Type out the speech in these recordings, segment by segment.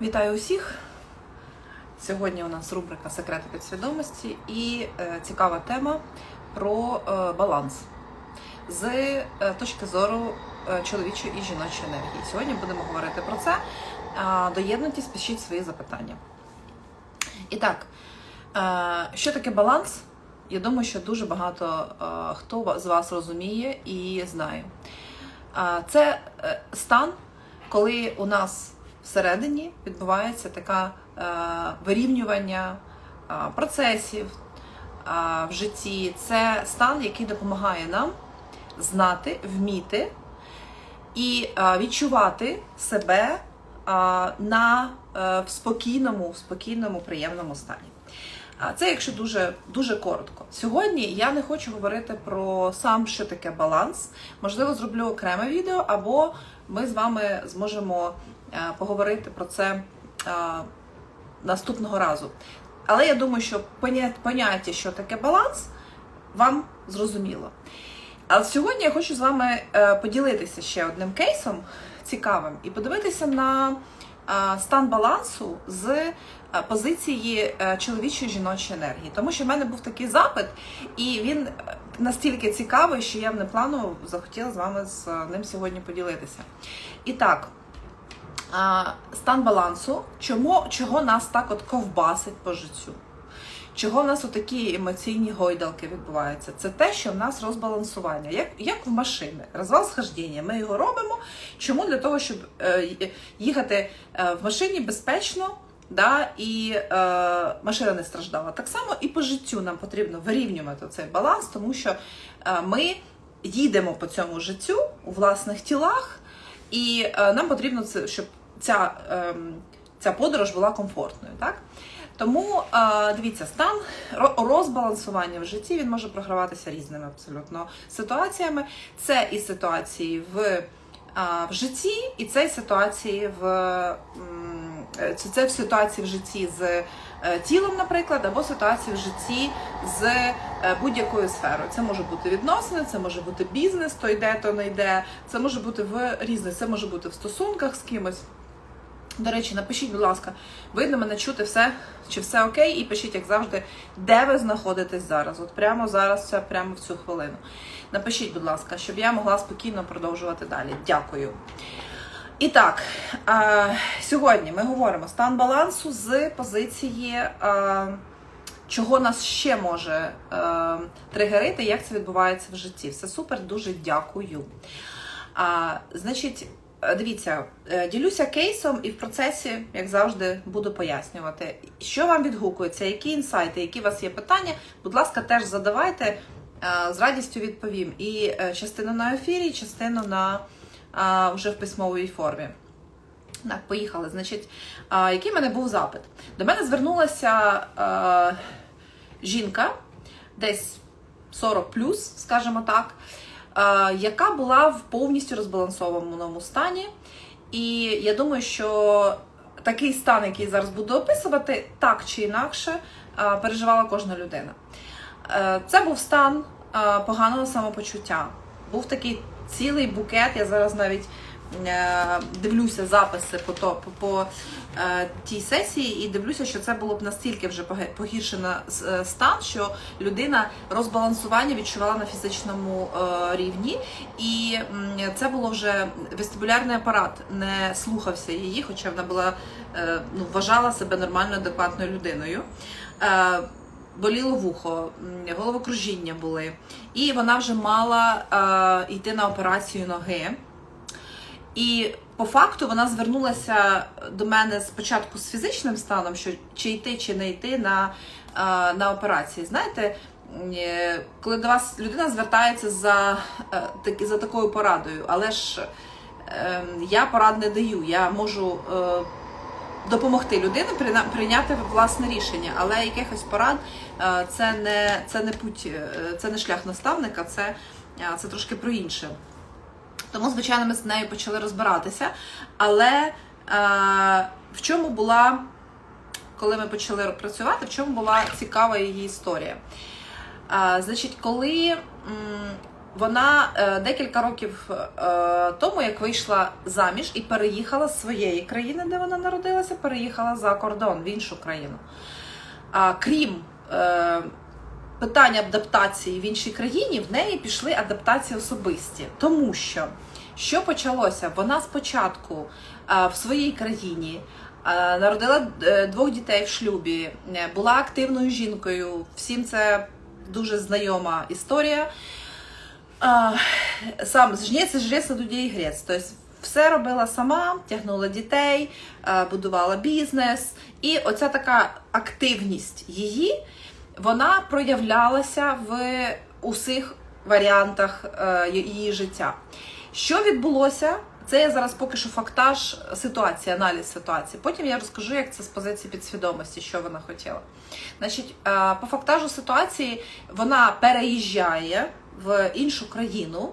Вітаю усіх! Сьогодні у нас рубрика Секрети підсвідомості і е, цікава тема про е, баланс з е, точки зору чоловічої і жіночої енергії. Сьогодні будемо говорити про це. Доєднуйтесь, пишіть свої запитання. І так, що таке баланс? Я думаю, що дуже багато хто з вас розуміє і знає. Це стан, коли у нас всередині відбувається таке вирівнювання е, процесів е, в житті. Це стан, який допомагає нам знати, вміти і е, відчувати себе на в спокійному, в спокійному, приємному стані. Це якщо дуже дуже коротко. Сьогодні я не хочу говорити про сам, що таке баланс. Можливо, зроблю окреме відео, або ми з вами зможемо поговорити про це е, наступного разу. Але я думаю, що поняття, що таке баланс, вам зрозуміло. А сьогодні я хочу з вами е, поділитися ще одним кейсом цікавим і подивитися на е, стан балансу з е, позиції е, чоловічої жіночої енергії. Тому що в мене був такий запит, і він е, настільки цікавий, що я внепланово захотіла з вами з е, ним сьогодні поділитися. І так, стан балансу, чому, чого нас так от ковбасить по життю? Чого в нас отакі емоційні гойдалки відбуваються? Це те, що в нас розбалансування, як, як в машини, розвал схождення. Ми його робимо. Чому? Для того, щоб е, їхати е, в машині безпечно, да, і е, машина не страждала. Так само і по життю нам потрібно вирівнювати цей баланс, тому що е, ми їдемо по цьому життю у власних тілах, і е, нам потрібно це, щоб ця, е, ця подорож була комфортною. Так? Тому е, дивіться, стан розбалансування в житті він може програватися різними абсолютно ситуаціями. Це і ситуації в, е, в житті, і це і ситуації в це, в ситуації в житті з е, тілом, наприклад, або ситуації в житті з будь-якою сферою. Це може бути відносини, це може бути бізнес, то йде, то не йде. Це може бути в різних, це може бути в стосунках з кимось. До речі, напишіть, будь ласка, видно мене чути все, чи все окей, і пишіть, як завжди, де ви знаходитесь зараз. От прямо зараз, прямо в цю хвилину. Напишіть, будь ласка, щоб я могла спокійно продовжувати далі. Дякую. І так, сьогодні ми говоримо стан балансу з позиції, чого нас ще може тригерити, як це відбувається в житті. Все супер, дуже дякую. Значить, дивіться, е, ділюся кейсом і в процесі, як завжди, буду пояснювати, що вам відгукується, які інсайти, які у вас є питання. Будь ласка, теж задавайте, е, з радістю відповім. І е, частину на ефірі, частину на вже в письмовій формі. Так, поїхали. Значить, який в мене був запит? До мене звернулася жінка, десь 40 плюс, скажімо так, яка була в повністю розбалансованому стані. І я думаю, що такий стан, який зараз буду описувати, так чи інакше переживала кожна людина. Е, Це був стан поганого самопочуття. Був такий цілий букет. Я зараз навіть дивлюся записи по, то, по, е, тій сесії і дивлюся, що це було б настільки вже погіршено е, стан, що людина розбалансування відчувала на фізичному е, рівні, і це було вже вестибулярний апарат не слухався її, хоча вона була е, ну, вважала себе нормальною, адекватною людиною. Е, боліло вухо, головокружіння були, і вона вже мала е, йти на операцію ноги. І по факту вона звернулася до мене спочатку з фізичним станом, що чи йти, чи не йти на, е, на операції. Знаєте, е, коли до вас людина звертається за, е, за такою порадою, але ж е, я порад не даю, я можу. допомогти людині прийняти власне рішення, але якихось порад це не, це не путь, це не шлях наставника, це, це трошки про інше. Тому, звичайно, ми з нею почали розбиратися. Але е, в чому була, коли ми почали працювати, в чому була цікава її історія? Е, значить, коли м, вона е, декілька років е, тому, як вийшла заміж і переїхала з своєї країни, де вона народилася, переїхала за кордон в іншу країну. А крім е, питання адаптації в іншій країні, в неї пішли адаптації особисті, тому що що почалося? Вона спочатку е, в своїй країні. е, Народила е, двох дітей в шлюбі, була активною жінкою. Всім це дуже знайома історія. Сам жнець, жрець на і грець. Тобто все робила сама, тягнула дітей, будувала бізнес. І оця така активність її, вона проявлялася в усіх варіантах е, її життя. Що відбулося? Це я зараз поки що фактаж ситуації, аналіз ситуації. Потім я розкажу, як це з позиції підсвідомості, що вона хотіла. Значить, е, по фактажу ситуації вона переїжджає в іншу країну,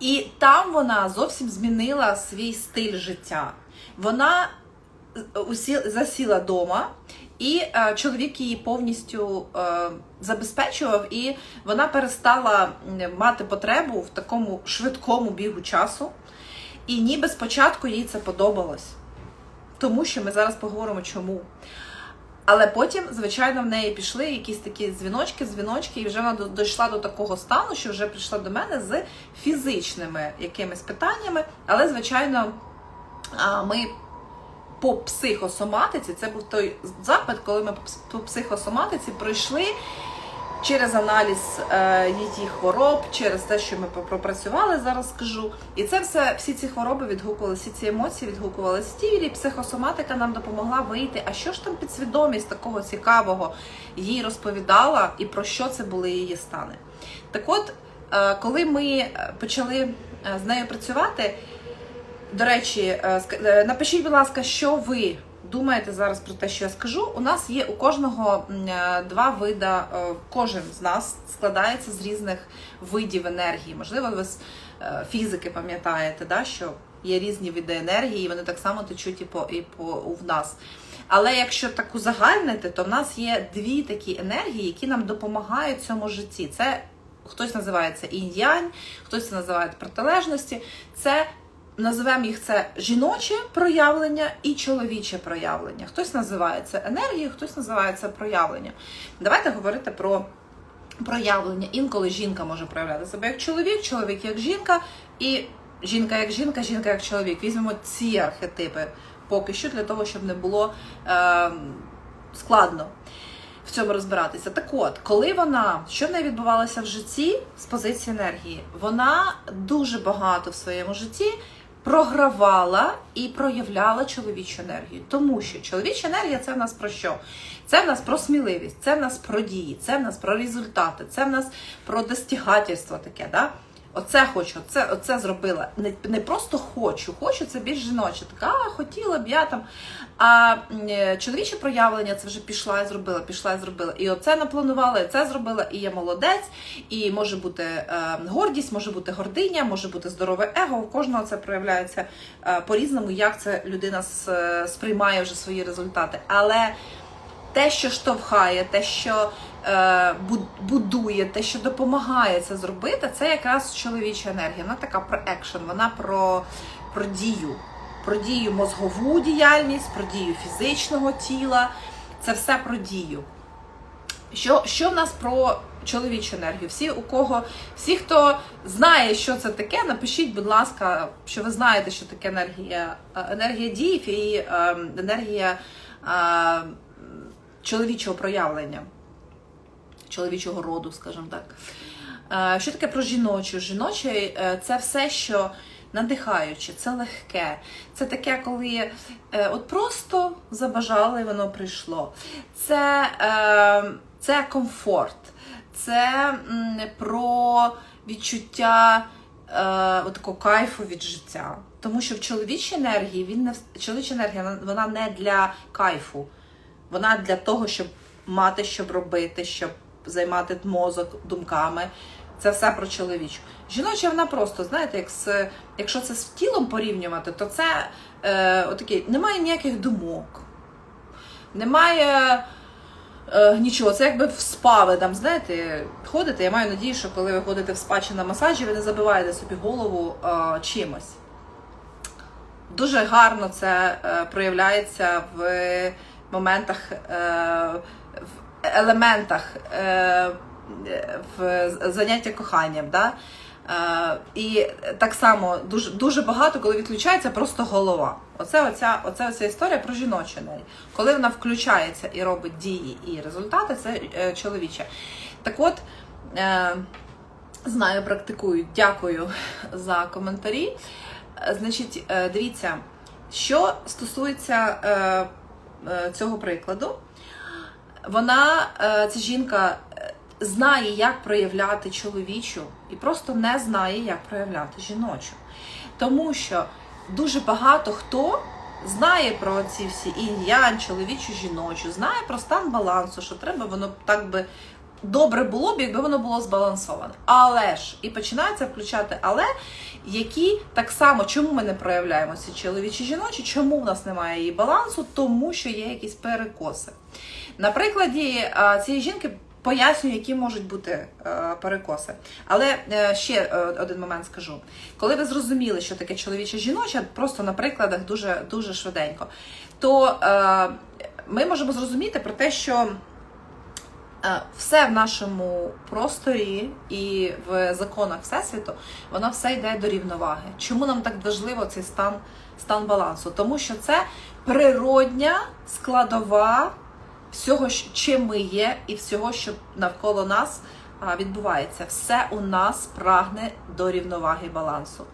і там вона зовсім змінила свій стиль життя. Вона е, засіла вдома, і е, чоловік її повністю е, забезпечував, і вона перестала мати потребу в такому швидкому бігу часу. І ніби спочатку їй це подобалось, тому що ми зараз поговоримо чому. Але потім, звичайно, в неї пішли якісь такі дзвіночки, дзвіночки, і вже вона дійшла до такого стану, що вже прийшла до мене з фізичними якимись питаннями. Але, звичайно, ми по психосоматиці, це був той запит, коли ми по психосоматиці пройшли через аналіз е, її хвороб, через те, що ми пропрацювали, зараз скажу. І це все, всі ці хвороби відгукувалися, всі ці емоції відгукувалися тілі. Психосоматика нам допомогла вийти. А що ж там підсвідомість такого цікавого їй розповідала, і про що це були її стани? Так от, е, коли ми е, почали з нею працювати, до речі, е, е, напишіть, будь ласка, що ви думаєте зараз про те, що я скажу. У нас є у кожного е, два вида, е, кожен з нас складається з різних видів енергії. Можливо, ви з фізики пам'ятаєте, да, що є різні види енергії, і вони так само течуть і по, і по в нас. Але якщо так узагальнити, то в нас є дві такі енергії, які нам допомагають в цьому житті. Це хтось називає це інь-янь, хтось це називає протилежності. Це називаємо їх це жіноче проявлення і чоловіче проявлення. Хтось називає це енергією, хтось називає це проявлення. Давайте говорити про проявлення. Інколи жінка може проявляти себе як чоловік, чоловік як жінка, і жінка як жінка, жінка як чоловік. Візьмемо ці архетипи поки що для того, щоб не було е, складно в цьому розбиратися. Так от, коли вона, що в неї відбувалося в житті з позиції енергії, вона дуже багато в своєму житті програвала і проявляла чоловічу енергію. Тому що чоловіча енергія це в нас про що? Це в нас про сміливість, це в нас про дії, це в нас про результати, це в нас про достігательство таке. Да? Оце хочу, оце, оце зробила. Не, не просто хочу, хочу це більш жіноче. Така, хотіла б я там. А е, чоловіче проявлення це вже пішла і зробила, пішла і зробила. І оце напланувала, і це зробила, і я молодець, і може бути е, гордість, може бути гординя, може бути здорове его. У кожного це проявляється е, по-різному, як це людина е, сприймає вже свої результати. Але те, що штовхає, те, що е, будує, те, що допомагає це зробити, це якраз чоловіча енергія. Вона така про екшен, вона про, про дію, про дію мозгову діяльність, про дію фізичного тіла. Це все про дію. Що, що в нас про чоловічу енергію? Всі, у кого, всі, хто знає, що це таке, напишіть, будь ласка, що ви знаєте, що таке енергія, е, енергія дій і е, енергія е, чоловічого проявлення, чоловічого роду, скажімо так. Е, Що таке про жіночу? Жіноче це все, що надихаюче, це легке. Це таке, коли е, от просто забажали, і воно прийшло. Це, е, це комфорт, це про відчуття от такого кайфу від життя. Тому що в чоловічій енергії він не чоловіча енергія вона не для кайфу, вона для того, щоб мати, щоб робити, щоб займати мозок думками. Це все про чоловічу. Жіноча вона просто, знаєте, як з, якщо це з тілом порівнювати, то це е, отакий, немає ніяких думок, немає Е, нічого, це якби в спа ви там, знаєте, ходите. Я маю надію, що коли ви ходите в спа на масажі, ви не забиваєте собі голову е, чимось. Дуже гарно це е, проявляється в моментах, е, в елементах е, в заняття коханням. Да? Е, і так само дуже, дуже багато, коли відключається просто голова. Оце оця, оце оця історія про жіночу енергію. Коли вона включається і робить дії і результати, це чоловіче. Так от, знаю, практикую. Дякую за коментарі. Значить, дивіться, що стосується цього прикладу, вона, е, ця жінка, е, знає, як проявляти чоловічу, і просто не знає, як проявляти жіночу. Тому що дуже багато хто знає про ці всі інь-янь, чоловічу, жіночу, знає про стан балансу, що треба воно так би добре було б, якби воно було збалансоване. Але ж і починається включати але, які так само, чому ми не проявляємо ці чоловічі жіночі, чому в нас немає її балансу, тому що є якісь перекоси. На прикладі цієї жінки. Пояснюю, які можуть бути е, перекоси. Але е, ще е, один момент скажу. Коли ви зрозуміли, що таке чоловіче жіноче, просто на прикладах дуже дуже швиденько, то е, ми можемо зрозуміти про те, що е, все в нашому просторі і в законах Всесвіту, воно все йде до рівноваги. Чому нам так важливо цей стан, стан балансу? Тому що це природня складова всього, чим ми є, і всього, що навколо нас відбувається. Все у нас прагне до рівноваги балансу.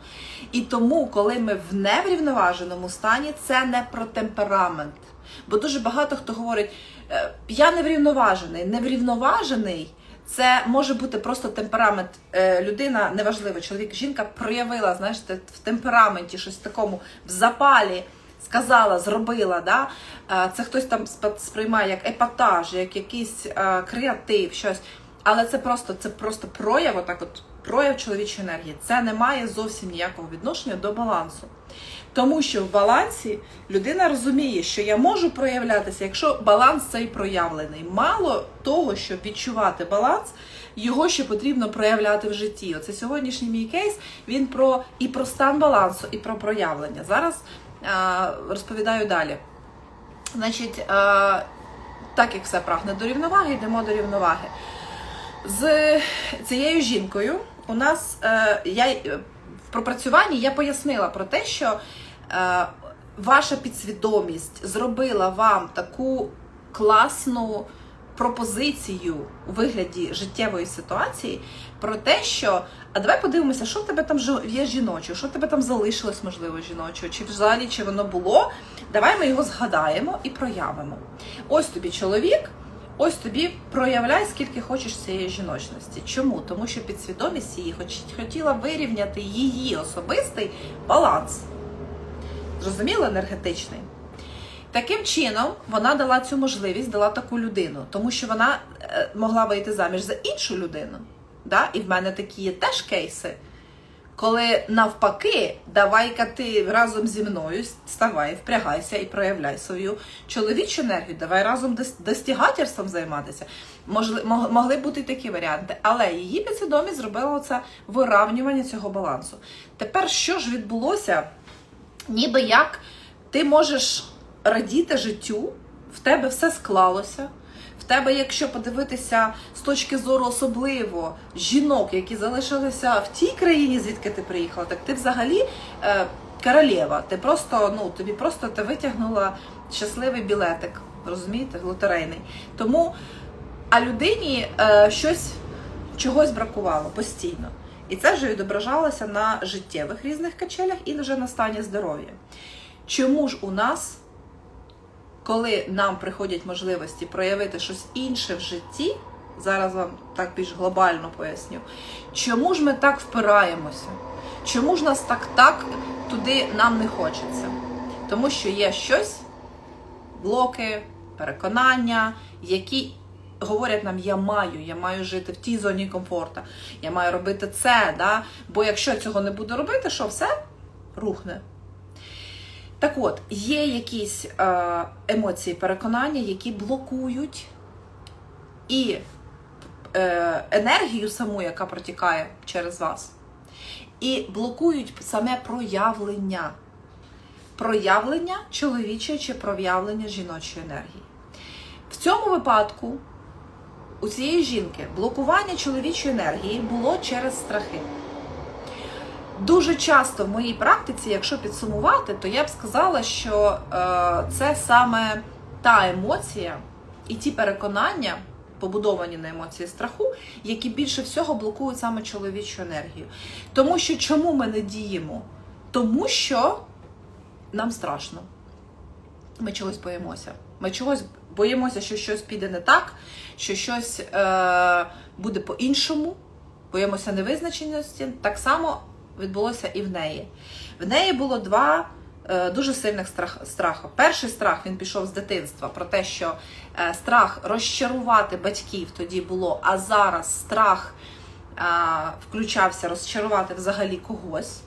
І тому, коли ми в неврівноваженому стані, це не про темперамент. Бо дуже багато хто говорить, «Е, я неврівноважений. Неврівноважений це може бути просто темперамент. Е, Людина, неважливо, чоловік, жінка проявила, знаєш, в темпераменті щось такому, в запалі сказала, зробила. Да? Е, Це хтось там сприймає як епатаж, як якийсь е, креатив, щось. Але це просто це просто прояв, отак от прояв чоловічої енергії. Це не має зовсім ніякого відношення до балансу. Тому що в балансі людина розуміє, що я можу проявлятися, якщо баланс цей проявлений. Мало того, щоб відчувати баланс, його ще потрібно проявляти в житті. Оце сьогоднішній мій кейс. Він про і про стан балансу, і про проявлення. Зараз а, розповідаю далі. Значить, а, так як все прагне до рівноваги, йдемо до рівноваги. З цією жінкою у нас е, я в пропрацюванні я пояснила про те, що ваша підсвідомість зробила вам таку класну пропозицію у вигляді життєвої ситуації про те, що а давай подивимося, що в тебе там є жіночого, що в тебе там залишилось, можливо, жіночого, чи взагалі чи воно було. Давай ми його згадаємо і проявимо. Ось тобі чоловік. Ось тобі проявляй, скільки хочеш цієї жіночності. Чому? Тому що підсвідомість її хотіла вирівняти її особистий баланс. Зрозуміло, енергетичний. Таким чином, вона дала цю можливість, дала таку людину, тому що вона е, могла вийти заміж за іншу людину. Да? І в мене такі є теж кейси, коли навпаки, давай-ка ти разом зі мною ставай, впрягайся і проявляй свою чоловічу енергію, давай разом дос- достігательством займатися. Можли, могли бути такі варіанти, але її підсвідомість зробила це виравнювання цього балансу. Тепер що ж відбулося? Ніби як ти можеш радіти життю, в тебе все склалося. В тебе, якщо подивитися з точки зору особливо жінок, які залишилися в тій країні, звідки ти приїхала, так ти взагалі е, королева. Ти просто, ну, тобі просто ти витягнула щасливий білетик, розумієте, лотерейний. Тому, а людині е, щось чогось бракувало постійно. І це вже відображалося на життєвих різних качелях і вже на стані здоров'я. Чому ж у нас, коли нам приходять можливості проявити щось інше в житті, зараз вам так більш глобально поясню, чому ж ми так впираємося? Чому ж нас так так туди нам не хочеться? Тому що є щось, блоки, переконання, які говорять нам, я маю, я маю жити в тій зоні комфорту, я маю робити це, да? бо якщо цього не буду робити, що все рухне. Так от, є якісь е, емоції, переконання, які блокують і е, енергію саму, яка протікає через вас, і блокують саме проявлення. Проявлення чоловічої чи проявлення жіночої енергії. В цьому випадку у цієї жінки блокування чоловічої енергії було через страхи. Дуже часто в моїй практиці, якщо підсумувати, то я б сказала, що е, це саме та емоція і ті переконання, побудовані на емоції страху, які більше всього блокують саме чоловічу енергію. Тому що чому ми не діємо? Тому що нам страшно. Ми чогось боїмося. Ми чогось боїмося, що щось піде не так, що щось е, буде по-іншому, боїмося невизначеності. Так само відбулося і в неї. В неї було два е, дуже сильних страх, страху. Перший страх він пішов з дитинства про те, що е, страх розчарувати батьків тоді було, а зараз страх е, включався розчарувати взагалі когось.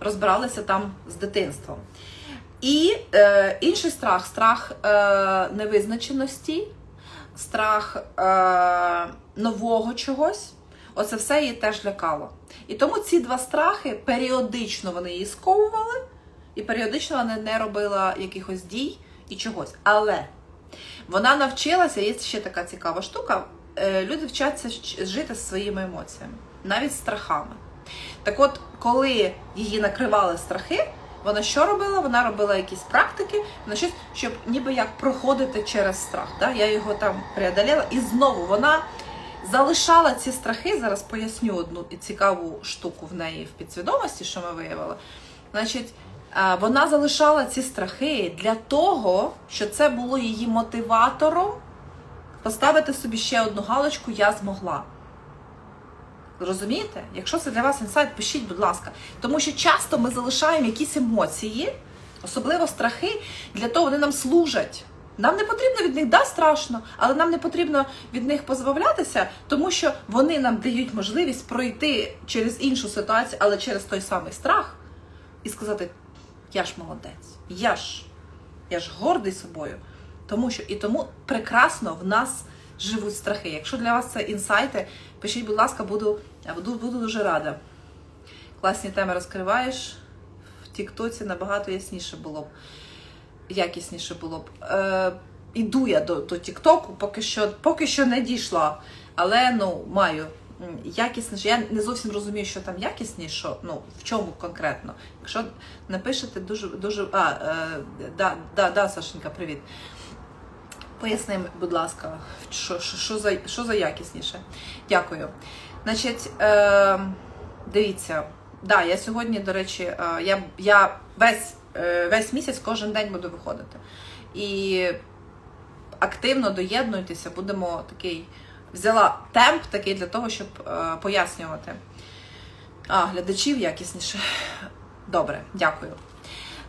Розбиралися там з дитинством. І е, інший страх страх е, невизначеності, страх е, нового чогось. Оце все її теж лякало. І тому ці два страхи періодично вони її сковували, і періодично вона не робила якихось дій і чогось. Але вона навчилася, є ще така цікава штука. е, Люди вчаться жити з своїми емоціями, навіть страхами. Так от, коли її накривали страхи, вона що робила? Вона робила якісь практики, вона щось, щоб ніби як проходити через страх. Да? Я його там преодолела, і знову вона залишала ці страхи. Зараз поясню одну цікаву штуку в неї в підсвідомості, що ми виявили. Значить, вона залишала ці страхи для того, що це було її мотиватором поставити собі ще одну галочку Я змогла. Розумієте? Якщо це для вас інсайт, пишіть, будь ласка. Тому що часто ми залишаємо якісь емоції, особливо страхи, для того вони нам служать. Нам не потрібно від них, да, страшно, але нам не потрібно від них позбавлятися, тому що вони нам дають можливість пройти через іншу ситуацію, але через той самий страх, і сказати: я ж молодець, я ж, я ж гордий собою. Тому що і тому прекрасно в нас живуть страхи. Якщо для вас це інсайти, пишіть, будь ласка, буду, буду, буду дуже рада. Класні теми розкриваєш. В Тіктоці набагато ясніше було б. Якісніше було б. Е, іду я до, до Тіктоку, поки що, поки що не дійшла. Але ну, маю якісніше. Я не зовсім розумію, що там якісніше, ну, в чому конкретно. Якщо напишете дуже дуже. А, е, да, да, да, Сашенька, привіт. Поясни, будь ласка, що, що, що, за, що за якісніше. Дякую. Значить, е, дивіться, да, я сьогодні, до речі, е, я, я весь, е, весь місяць кожен день буду виходити. І активно доєднуйтеся, будемо такий. Взяла темп такий для того, щоб е, пояснювати. А, глядачів якісніше. Добре, дякую.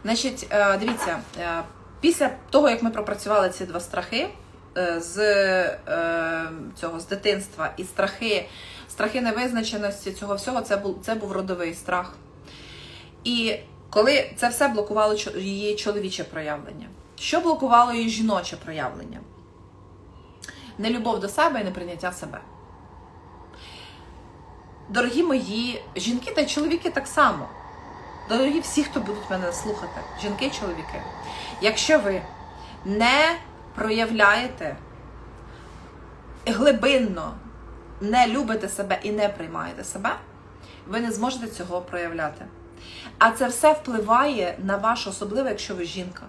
Значить, е, дивіться, е, після того, як ми пропрацювали ці два страхи е, з е, цього з дитинства і страхи, страхи невизначеності, цього всього, це був це був родовий страх. І коли це все блокувало її чоловіче проявлення, що блокувало її жіноче проявлення? Нелюбов до себе і неприйняття себе. Дорогі мої жінки та чоловіки так само. Дорогі всі, хто будуть мене слухати, жінки і чоловіки. Якщо ви не проявляєте глибинно, не любите себе і не приймаєте себе, ви не зможете цього проявляти. А це все впливає на ваш особливо, якщо ви жінка.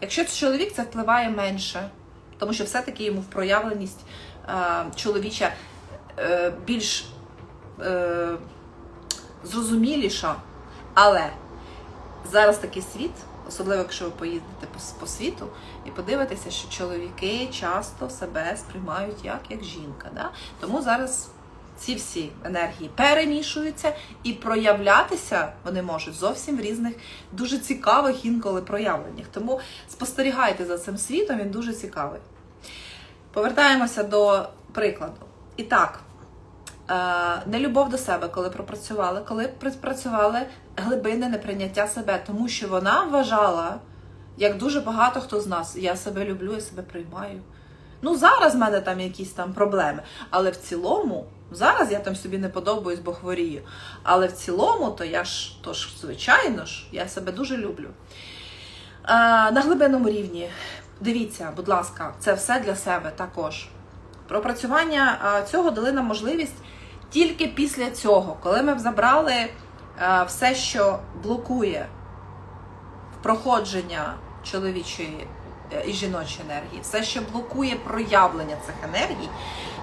Якщо це чоловік, це впливає менше, тому що все-таки йому в проявленість е, чоловіча е, більш е, зрозуміліша. Але зараз такий світ, особливо якщо ви поїдете по, світу і подивитеся, що чоловіки часто себе сприймають як, як жінка. Да? Тому зараз ці всі енергії перемішуються і проявлятися вони можуть зовсім в різних, дуже цікавих інколи проявленнях. Тому спостерігайте за цим світом, він дуже цікавий. Повертаємося до прикладу. І так, нелюбов до себе, коли пропрацювали, коли пропрацювали глибинне неприйняття себе, тому що вона вважала, як дуже багато хто з нас, я себе люблю, я себе приймаю. Ну, зараз в мене там якісь там проблеми. Але в цілому, зараз я там собі не подобаюсь, бо хворію. Але в цілому, то я ж, то ж, звичайно ж, я себе дуже люблю. Е, на глибинному рівні. Дивіться, будь ласка, це все для себе також. Пропрацювання е, цього дали нам можливість тільки після цього, коли ми забрали е, все, що блокує проходження чоловічої е, і жіночої енергії, все, що блокує проявлення цих енергій,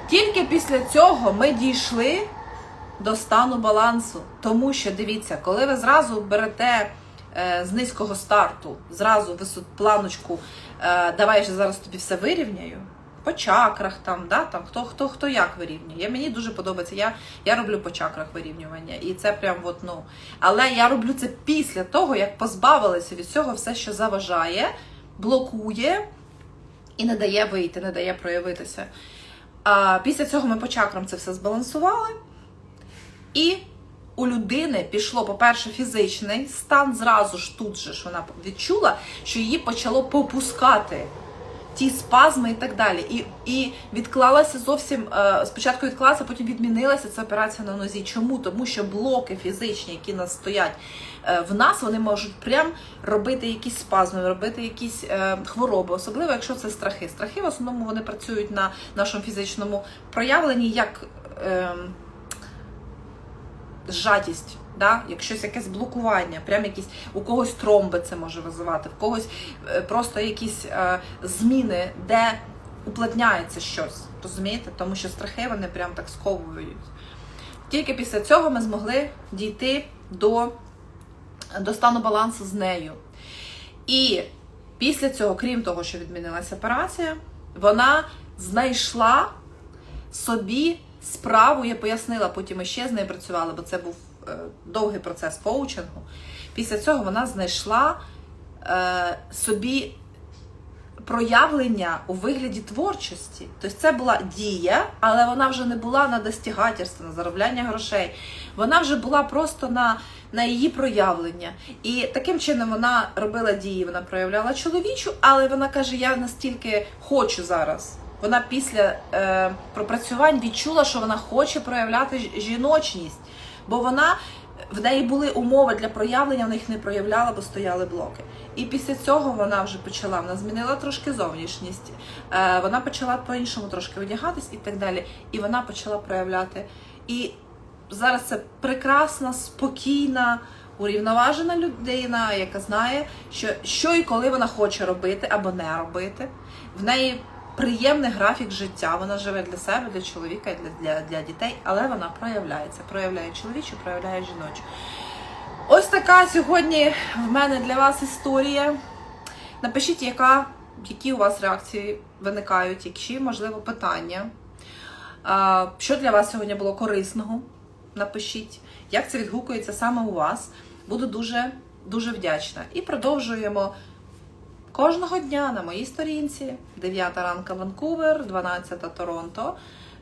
тільки після цього ми дійшли до стану балансу. Тому що дивіться, коли ви зразу берете е, з низького старту, зразу висот планочку, давай я зараз тобі все вирівняю. По чакрах там, да, там хто хто хто як вирівнює. Мені дуже подобається. Я я роблю по чакрах вирівнювання. І це прям от, ну. Але я роблю це після того, як позбавилася від цього все, що заважає, блокує і не дає вийти, не дає проявитися. А після цього ми по чакрам це все збалансували. І у людини пішло, по-перше, фізичний стан, зразу ж тут же ж вона відчула, що її почало попускати ті спазми і так далі. І і відклалася зовсім е, спочатку відклалася, потім відмінилася ця операція на нозі. Чому? Тому що блоки фізичні, які нас стоять е, в нас, вони можуть прям робити якісь спазми, робити якісь е, хвороби, особливо якщо це страхи. Страхи в основному вони працюють на нашому фізичному проявленні як. Зжатість, да? якщо якесь блокування, прям якісь у когось тромби це може визивати, в когось е, просто якісь е, зміни, де уплотняється щось. Розумієте? Тому що страхи вони прям так сковують. Тільки після цього ми змогли дійти до, до стану балансу з нею. І після цього, крім того, що відмінилася операція, вона знайшла собі справу я пояснила, потім ще з нею працювали, бо це був е, довгий процес коучингу. Після цього вона знайшла е, собі проявлення у вигляді творчості. Тобто це була дія, але вона вже не була на достігательство, на заробляння грошей. Вона вже була просто на на її проявлення. І таким чином вона робила дії, вона проявляла чоловічу, але вона каже: Я настільки хочу зараз. Вона після е, пропрацювань відчула, що вона хоче проявляти жіночність, бо вона в неї були умови для проявлення, вона їх не проявляла, бо стояли блоки. І після цього вона вже почала, вона змінила трошки зовнішність, е, вона почала по-іншому трошки одягатись і так далі. І вона почала проявляти. І зараз це прекрасна, спокійна, урівноважена людина, яка знає, що, що і коли вона хоче робити або не робити. В неї приємний графік життя. Вона живе для себе, для чоловіка, для, для, для дітей, але вона проявляється. Проявляє чоловічу, проявляє жіночу. Ось така сьогодні в мене для вас історія. Напишіть, яка, які у вас реакції виникають, які, можливо, питання. Що для вас сьогодні було корисного? Напишіть, як це відгукується саме у вас. Буду дуже дуже вдячна. І продовжуємо Кожного дня на моїй сторінці 9 ранка Ванкувер, 12 Торонто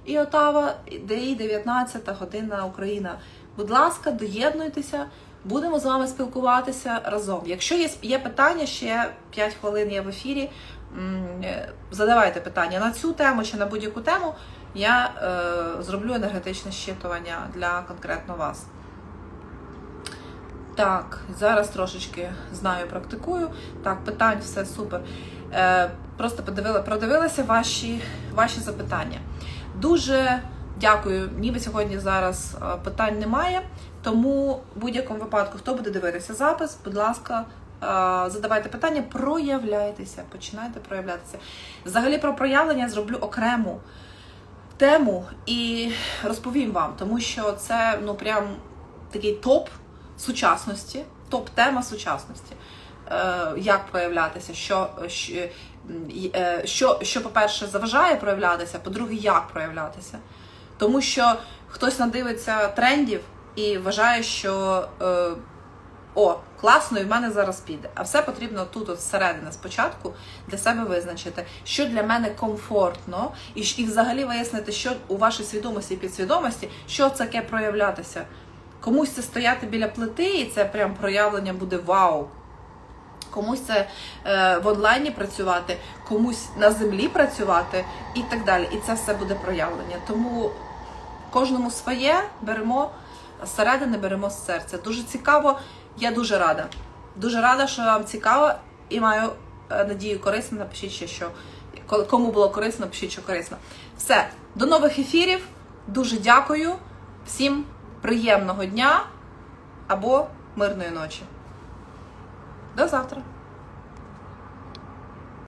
і Отава, де і 19 година Україна. Будь ласка, доєднуйтеся, будемо з вами спілкуватися разом. Якщо є є питання, ще 5 хвилин є в ефірі. Задавайте питання на цю тему чи на будь-яку тему. Я е, зроблю енергетичне щитування для конкретно вас. Так, зараз трошечки знаю, практикую. Так, питань, все супер. Е, Просто подивила, продивилася ваші, ваші запитання. Дуже дякую. Ніби сьогодні зараз е, питань немає. Тому в будь-якому випадку, хто буде дивитися запис, будь ласка, е, задавайте питання, проявляйтеся, починайте проявлятися. Взагалі про проявлення зроблю окрему тему і розповім вам, тому що це ну прям такий топ сучасності, топ-тема сучасності. Е, Як проявлятися, що, е, що, що, по-перше, заважає проявлятися, по-друге, як проявлятися. Тому що хтось надивиться трендів і вважає, що е, о, класно, і в мене зараз піде. А все потрібно тут, от зсередини, спочатку, для себе визначити, що для мене комфортно, і і взагалі вияснити, що у вашій свідомості і підсвідомості, що це таке проявлятися. Комусь це стояти біля плити, і це прям проявлення буде вау. Комусь це е, в онлайні працювати, комусь на землі працювати і так далі. І це все буде проявлення. Тому кожному своє беремо зсередини, беремо з серця. Дуже цікаво, я дуже рада. Дуже рада, що вам цікаво, і маю е, надію корисно. Напишіть ще що. Кому було корисно, напишіть, що корисно. Все, до нових ефірів. Дуже дякую. Всім приємного дня або мирної ночі. До завтра!